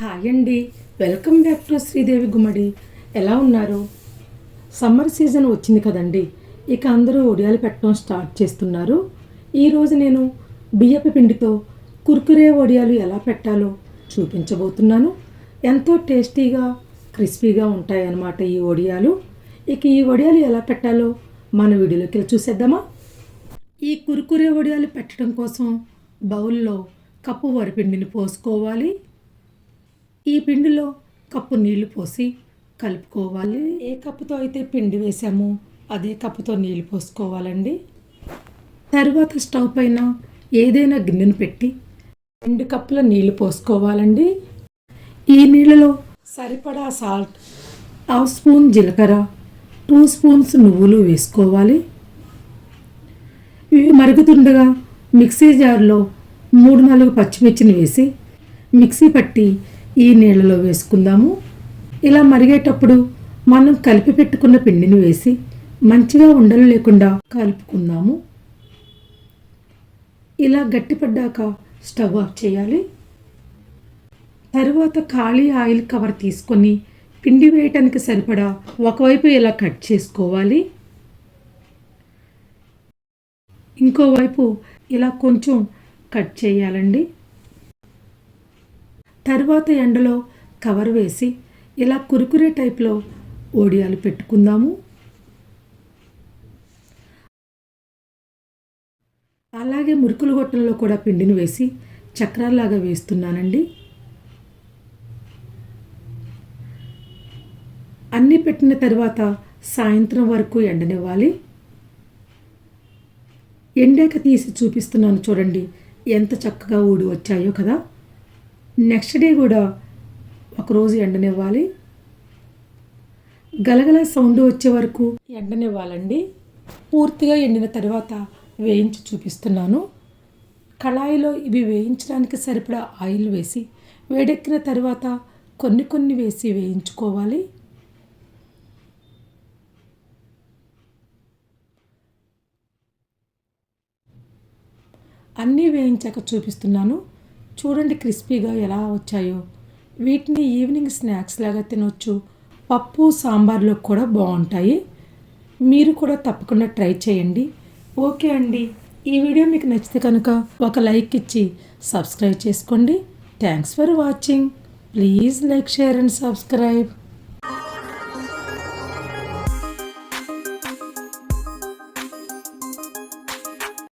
Hi అండి. Welcome back to Sridevi Gummadi. ఎలా ఉన్నారు? సమ్మర్ సీజన్ వచ్చింది కదండి. ఇక అందరూ ఒడియాలు పెట్టడం స్టార్ట్ చేస్తున్నారు. ఈరోజు నేను బియ్యపు పిండితో కుర్కురే వడియాలు ఎలా పెట్టాలో చూపించబోతున్నాను. ఎంతో టేస్టీగా క్రిస్పీగా ఉంటాయన్నమాట ఈ వడియాలు ఇక ఈ వడియాలు ఎలా పెట్టాలో మన వీడియోలోకి వెళ్ళి చూసేద్దామా? ఈ కురుకురే వడియాలు పెట్టడం కోసం బౌల్లో కప్పు వరిపిండిని పోసుకోవాలి. ఈ పిండిలో కప్పు నీళ్ళు పోసి కలుపుకోవాలి. ఏ కప్పుతో అయితే పిండి వేసామో అదే కప్పుతో నీళ్ళు పోసుకోవాలండి. తర్వాత స్టవ్ పైన ఏదైనా గిన్నెను పెట్టి రెండు కప్పుల నీళ్ళు పోసుకోవాలండి. ఈ నీళ్ళలో సరిపడా సాల్ట్ హాఫ్ స్పూన్ జీలకర్ర టూ స్పూన్స్ నువ్వులు వేసుకోవాలి. ఇవి మరుగుతుండగా మిక్సీ జార్లో మూడు నాలుగు పచ్చిమిర్చిని వేసి మిక్సీ పట్టి ఈ నీళ్ళలో వేసుకుందాము. ఇలా మరిగేటప్పుడు మనం కలిపి పెట్టుకున్న పిండిని వేసి మంచిగా ఉండలు లేకుండా కలుపుకుందాము. ఇలా గట్టిపడ్డాక స్టవ్ ఆఫ్ చేయాలి. తరువాత ఖాళీ ఆయిల్ కవర్ తీసుకొని పిండి వేయటానికి సరిపడా ఒకవైపు ఇలా కట్ చేసుకోవాలి. ఇంకోవైపు ఇలా కొంచెం కట్ చేయాలండి. తర్వాత ఎండలో కవర్ వేసి ఇలా కురుకురే టైప్లో ఓడియాలు పెట్టుకుందాము. అలాగే మురుకులు గొట్టంలో కూడా పిండిని వేసి చక్రాల్లాగా వేస్తున్నానండి. అన్నీ పెట్టిన తర్వాత సాయంత్రం వరకు ఎండనివ్వాలి. ఎండాక తీసి చూపిస్తున్నాను చూడండి ఎంత చక్కగా ఊడి వచ్చాయో కదా. నెక్స్ట్ డే కూడా ఒకరోజు ఎండనివ్వాలి. గలగల సౌండ్ వచ్చే వరకు ఎండనివ్వాలండి. పూర్తిగా ఎండిన తర్వాత వేయించి చూపిస్తున్నాను. కళాయిలో ఇవి వేయించడానికి సరిపడా ఆయిల్ వేసి వేడెక్కిన తర్వాత కొన్ని కొన్ని వేసి వేయించుకోవాలి. అన్నీ వేయించాక చూపిస్తున్నాను. చూడండి క్రిస్పీగా ఎలా వచ్చాయో. వీటిని ఈవినింగ్ స్నాక్స్ లాగా తినొచ్చు. పప్పు సాంబార్లో కూడా బాగుంటాయి. మీరు కూడా తప్పకుండా ట్రై చేయండి. ఓకే అండి. ఈ వీడియో మీకు నచ్చితే కనుక ఒక లైక్ ఇచ్చి సబ్స్క్రైబ్ చేసుకోండి. Thanks for watching. Please like share and subscribe.